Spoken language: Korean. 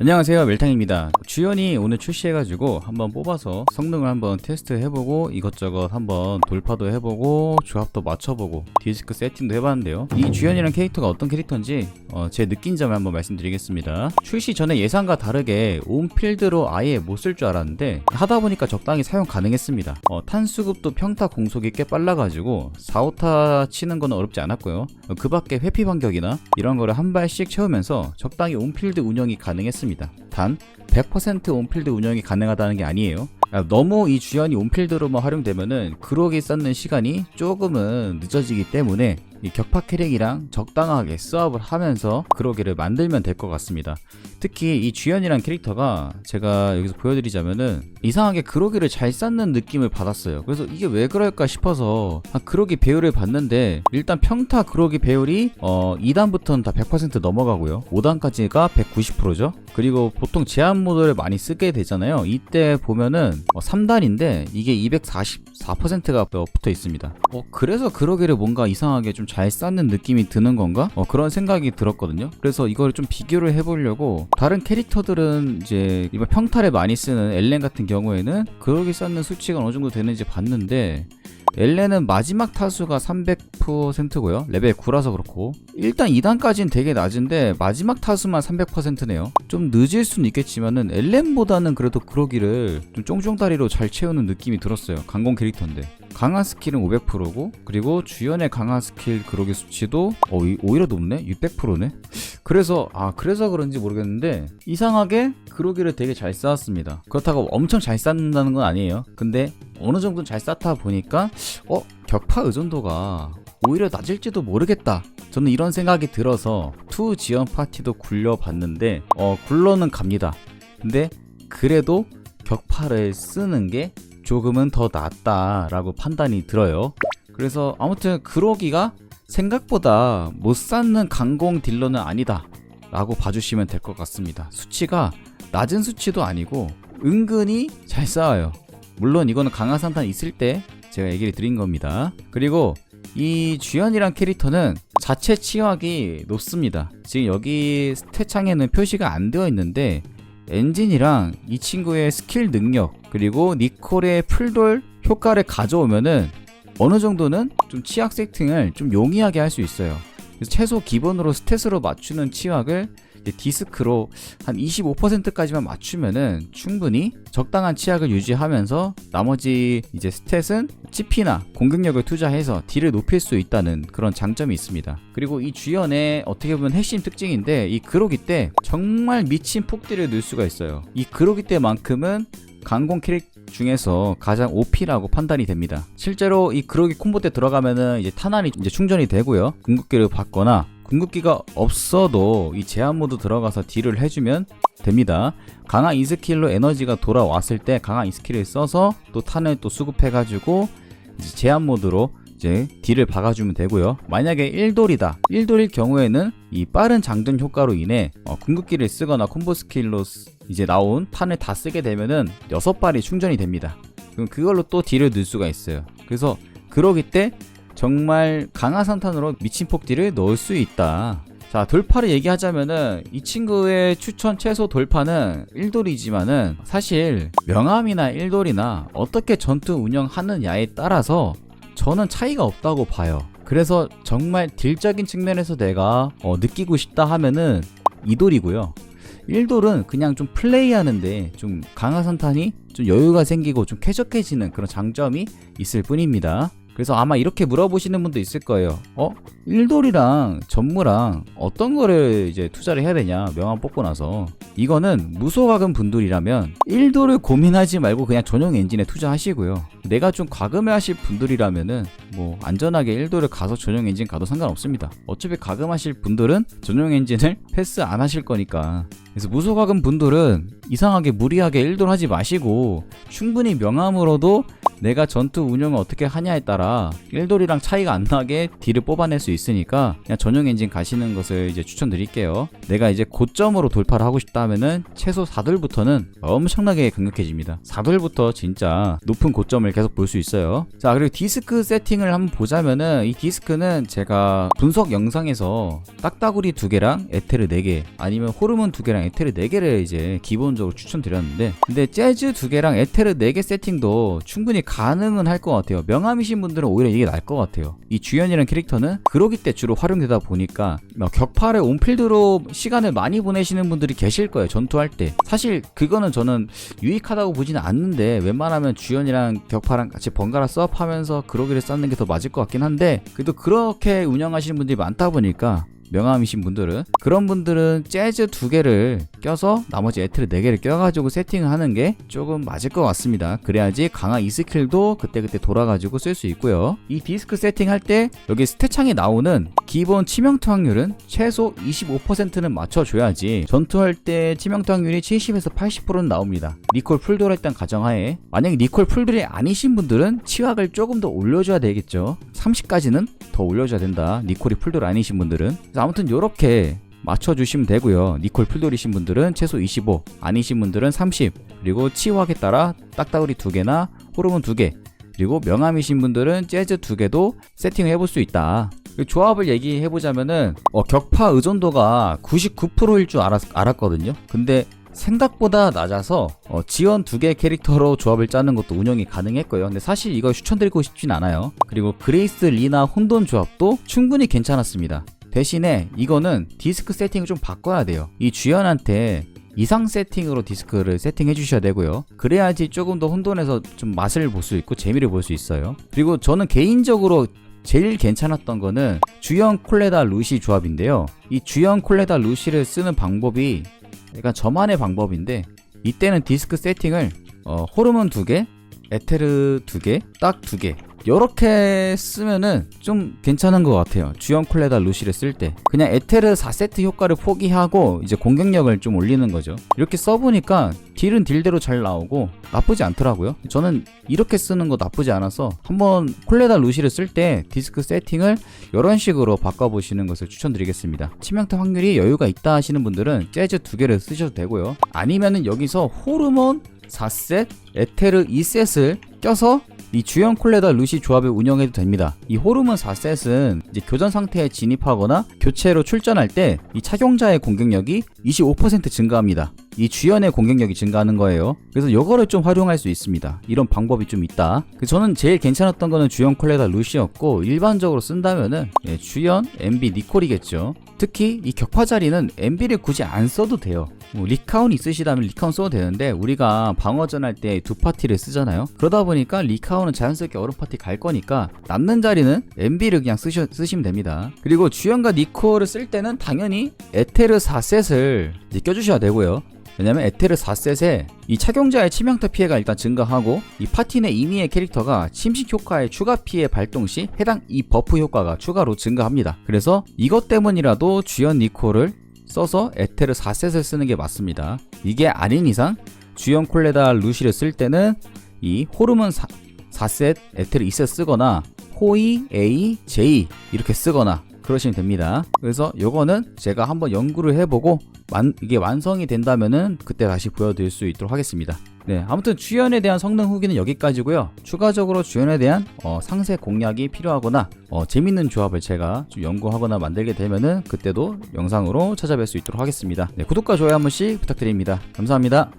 안녕하세요. 멜탕입니다. 주연이 오늘 출시해가지고 한번 뽑아서 성능을 한번 테스트 해보고 이것저것 한번 돌파도 해보고 조합도 맞춰보고 디스크 세팅도 해봤는데요. 이 주연이란 캐릭터가 어떤 캐릭터인지 어, 제 느낀 점을 한번 말씀드리겠습니다. 출시 전에 예상과 다르게 온필드로 아예 못 쓸 줄 알았는데 하다보니까 적당히 사용 가능했습니다. 어, 탄수급도 평타 공속이 꽤 빨라가지고 4, 5타 치는 건 어렵지 않았고요. 어, 그 밖에 회피 반격이나 이런 거를 한 발씩 채우면서 적당히 온필드 운영이 가능했습니다 단 100% 온필드 운영이 가능하다는 게 아니에요. 아, 너무 이 주연이 온필드로만 활용되면은 그러기 쌓는 시간이 조금은 늦어지기 때문에 이 격파 캐릭이랑 적당하게 수합을 하면서 그러기를 만들면 될 것 같습니다. 특히 이 주연이란 캐릭터가 제가 여기서 보여드리자면은 이상하게 그러기를 잘 쌓는 느낌을 받았어요. 그래서 이게 왜 그럴까 싶어서 아, 그러기 배율을 봤는데 일단 평타 그러기 배율이 어 2단부터는 다 100% 넘어가고요. 5단까지가 190%죠. 그리고 보통 제한 모드를 많이 쓰게 되잖아요. 이때 보면은 어, 3단인데 이게 244%가 붙어 있습니다. 어, 그래서 그러기를 뭔가 이상하게 좀 잘 쌓는 느낌이 드는 건가? 어, 그런 생각이 들었거든요. 그래서 이걸 좀 비교를 해보려고 다른 캐릭터들은 이제 이번 평타를 많이 쓰는 엘렌 같은 경우에는 그러기 쌓는 수치가 어느 정도 되는지 봤는데 엘렌은 마지막 타수가 300%고요. 레벨 9라서 그렇고. 일단 2단까지는 되게 낮은데 마지막 타수만 300%네요. 좀 늦을 수는 있겠지만은 엘렌보다는 그래도 그러기를 좀 쫑쫑다리로 잘 채우는 느낌이 들었어요. 강공 캐릭터인데. 강한 스킬은 500%고 그리고 주연의 강한 스킬 그러기 수치도 어, 이- 오히려 높네? 600%네? 그래서 아 그래서 그런지 모르겠는데 이상하게 그러기를 되게 잘 쌓았습니다. 그렇다고 엄청 잘 쌓는다는 건 아니에요. 근데 어느 정도 잘 쌓다 보니까 어 격파 의존도가 오히려 낮을지도 모르겠다. 저는 이런 생각이 들어서 투 지원 파티도 굴려봤는데 어 굴러는 갑니다. 근데 그래도 격파를 쓰는 게 조금은 더 낫다라고 판단이 들어요. 그래서 아무튼 그러기가 생각보다 못 쌓는 강공 딜러는 아니다. 라고 봐주시면 될 것 같습니다. 수치가 낮은 수치도 아니고 은근히 잘 쌓아요. 물론 이거는 강화 산탄 있을 때 제가 얘기를 드린 겁니다. 그리고 이 주연이란 캐릭터는 자체 치확이 높습니다. 지금 여기 스탯창에는 표시가 안 되어 있는데 엔진이랑 이 친구의 스킬 능력 그리고 니콜의 풀돌 효과를 가져오면은 어느 정도는 좀 치약 세팅을 좀 용이하게 할 수 있어요. 그래서 최소 기본으로 스탯으로 맞추는 치약을 디스크로 한 25%까지만 맞추면은 충분히 적당한 치약을 유지하면서 나머지 이제 스탯은 CP나 공격력을 투자해서 딜을 높일 수 있다는 그런 장점이 있습니다. 그리고 이 주연의 어떻게 보면 핵심 특징인데 이 그로기 때 정말 미친 폭딜을 넣을 수가 있어요. 이 그로기 때만큼은 강공 캐릭 중에서 가장 OP라고 판단이 됩니다. 실제로 이 그로기 콤보 때 들어가면은 이제 탄환이 이제 충전이 되고요. 궁극기를 받거나 궁극기가 없어도 이 제한 모드 들어가서 딜을 해주면 됩니다. 강한 이 스킬로 에너지가 돌아왔을 때 강한 이 스킬을 써서 또 탄을 또 수급해가지고 이제 제한 모드로 이제 딜을 박아주면 되고요. 만약에 1돌이다. 1돌일 경우에는 이 빠른 장전 효과로 인해 어, 궁극기를 쓰거나 콤보 스킬로 쓰- 이제 나온 탄을 다 쓰게 되면은 6발이 충전이 됩니다. 그럼 그걸로 또 딜을 넣을 수가 있어요. 그래서 그러기 때 정말 강한 산탄으로 미친 폭딜을 넣을 수 있다. 자, 돌파를 얘기하자면은 이 친구의 추천 최소 돌파는 1돌이지만은 사실 명암이나 1돌이나 어떻게 전투 운영하느냐에 따라서 저는 차이가 없다고 봐요. 그래서 정말 딜적인 측면에서 내가 어, 느끼고 싶다 하면은 2돌이고요. 1돌은 그냥 좀 플레이하는데 좀 강화 산탄이 좀 여유가 생기고 좀 쾌적해지는 그런 장점이 있을 뿐입니다. 그래서 아마 이렇게 물어보시는 분도 있을 거예요. 어? 1돌이랑 전무랑 어떤 거를 이제 투자를 해야 되냐? 명함 뽑고 나서. 이거는 무소가금 분들이라면 1돌을 고민하지 말고 그냥 전용 엔진에 투자하시고요. 내가 좀 과금을 하실 분들이라면은 뭐 안전하게 1돌을 가서 전용 엔진 가도 상관없습니다. 어차피 과금하실 분들은 전용 엔진을 패스 안 하실 거니까. 그래서 무소가금 분들은 이상하게 무리하게 1돌 하지 마시고 충분히 명함으로도 내가 전투 운영을 어떻게 하냐에 따라 1돌이랑 차이가 안 나게 딜을 뽑아낼 수 있으니까 그냥 전용 엔진 가시는 것을 이제 추천드릴게요. 내가 이제 고점으로 돌파를 하고 싶다 하면은 최소 4돌부터는 엄청나게 강력해집니다. 4돌부터 진짜 높은 고점을 계속 볼 수 있어요. 자, 그리고 디스크 세팅을 한번 보자면은 이 디스크는 제가 분석 영상에서 딱따구리 두 개랑 에테르 4개 아니면 호르몬 두 개랑 에테르 4개를 이제 기본적으로 추천드렸는데 근데 재즈 두 개랑 에테르 4개 세팅도 충분히 가능은 할 것 같아요. 명함이신 분들은 오히려 이게 나을 것 같아요. 이 주연이라는 캐릭터는 그로기 때 주로 활용되다 보니까 뭐 격파를 온필드로 시간을 많이 보내시는 분들이 계실 거예요. 전투할 때. 사실 그거는 저는 유익하다고 보지는 않는데 웬만하면 주연이랑 격파랑 같이 번갈아 수업하면서 그로기를 쌓는 게 더 맞을 것 같긴 한데 그래도 그렇게 운영하시는 분들이 많다 보니까 명함이신 분들은 그런 분들은 재즈 두 개를 껴서 나머지 에트를 네 개를 껴가지고 세팅을 하는 게 조금 맞을 것 같습니다. 그래야지 강화 이 스킬도 그때그때 돌아가지고 쓸 수 있고요. 이 디스크 세팅할 때 여기 스탯창에 나오는 기본 치명타 확률은 최소 25%는 맞춰줘야지 전투할 때 치명타 확률이 70에서 80%는 나옵니다. 니콜 풀돌 일단 가정하에 만약에 니콜 풀돌이 아니신 분들은 치확을 조금 더 올려줘야 되겠죠. 30까지는 더 올려줘야 된다. 니콜이 풀돌 아니신 분들은 아무튼 요렇게 맞춰주시면 되고요. 니콜 풀돌이신 분들은 최소 25, 아니신 분들은 30, 그리고 치확에 따라 딱따구리 두 개나 호르몬 두 개, 그리고 명함이신 분들은 재즈 두 개도 세팅을 해볼 수 있다. 그 조합을 얘기해보자면은 어, 격파 의존도가 99%일 줄 알았, 알았거든요. 근데 생각보다 낮아서 어, 지원 두 개 캐릭터로 조합을 짜는 것도 운영이 가능했고요. 근데 사실 이거 추천드리고 싶진 않아요. 그리고 그레이스 리나 혼돈 조합도 충분히 괜찮았습니다. 대신에 이거는 디스크 세팅을 좀 바꿔야 돼요. 이 주연한테 이상 세팅으로 디스크를 세팅해 주셔야 되고요. 그래야지 조금 더 혼돈해서 좀 맛을 볼 수 있고 재미를 볼 수 있어요. 그리고 저는 개인적으로 제일 괜찮았던 거는 주연 콜레다 루시 조합인데요. 이 주연 콜레다 루시를 쓰는 방법이 약간 저만의 방법인데 이때는 디스크 세팅을 어, 호르몬 두 개, 에테르 두 개, 딱 두 개. 이렇게 쓰면은 좀 괜찮은 것 같아요. 주연 콜레다 루시를 쓸 때. 그냥 에테르 4세트 효과를 포기하고 이제 공격력을 좀 올리는 거죠. 이렇게 써보니까 딜은 딜대로 잘 나오고 나쁘지 않더라고요. 저는 이렇게 쓰는 거 나쁘지 않아서 한번 콜레다 루시를 쓸 때 디스크 세팅을 이런 식으로 바꿔보시는 것을 추천드리겠습니다. 치명타 확률이 여유가 있다 하시는 분들은 재즈 두 개를 쓰셔도 되고요. 아니면은 여기서 호르몬 4셋, 에테르 2셋을 껴서 이 주연 콜레다 루시 조합을 운영해도 됩니다. 이 호르몬 4셋은 이제 교전 상태에 진입하거나 교체로 출전할 때 이 착용자의 공격력이 25% 증가합니다. 이 주연의 공격력이 증가하는 거예요. 그래서 이거를 좀 활용할 수 있습니다. 이런 방법이 좀 있다. 그 저는 제일 괜찮았던 거는 주연 콜레다 루시였고 일반적으로 쓴다면은 예, 주연 MB 니콜이겠죠. 특히 이 격파 자리는 MB를 굳이 안 써도 돼요. 뭐 리카운 있으시다면 리카운 써도 되는데 우리가 방어전 할 때 두 파티를 쓰잖아요. 그러다 보니까 리카운은 자연스럽게 얼음 파티 갈 거니까 남는 자리는 MB를 그냥 쓰셔, 쓰시면 됩니다. 그리고 주연과 니콜을 쓸 때는 당연히 에테르 4셋을 이제 껴주셔야 되고요. 왜냐면 에테르 4셋에 이 착용자의 치명타 피해가 일단 증가하고 이내 임의의 캐릭터가 침식 효과의 추가 피해 발동 시 해당 이 버프 효과가 추가로 증가합니다. 그래서 이것 때문이라도 주연 니콜을 써서 에테르 4셋을 쓰는 게 맞습니다. 이게 아닌 이상 주연 콜레다 루시를 쓸 때는 이 호르몬 4, 4셋 에테르 2셋 쓰거나 호이, A, J 이렇게 쓰거나 그러시면 됩니다. 그래서 요거는 제가 한번 연구를 해보고 완, 이게 완성이 된다면은 그때 다시 보여드릴 수 있도록 하겠습니다. 네, 아무튼 주연에 대한 성능 후기는 여기까지고요. 추가적으로 주연에 대한 어, 상세 공략이 필요하거나 어, 재밌는 조합을 제가 좀 연구하거나 만들게 되면은 그때도 영상으로 찾아뵐 수 있도록 하겠습니다. 네, 구독과 좋아요 한 번씩 부탁드립니다. 감사합니다.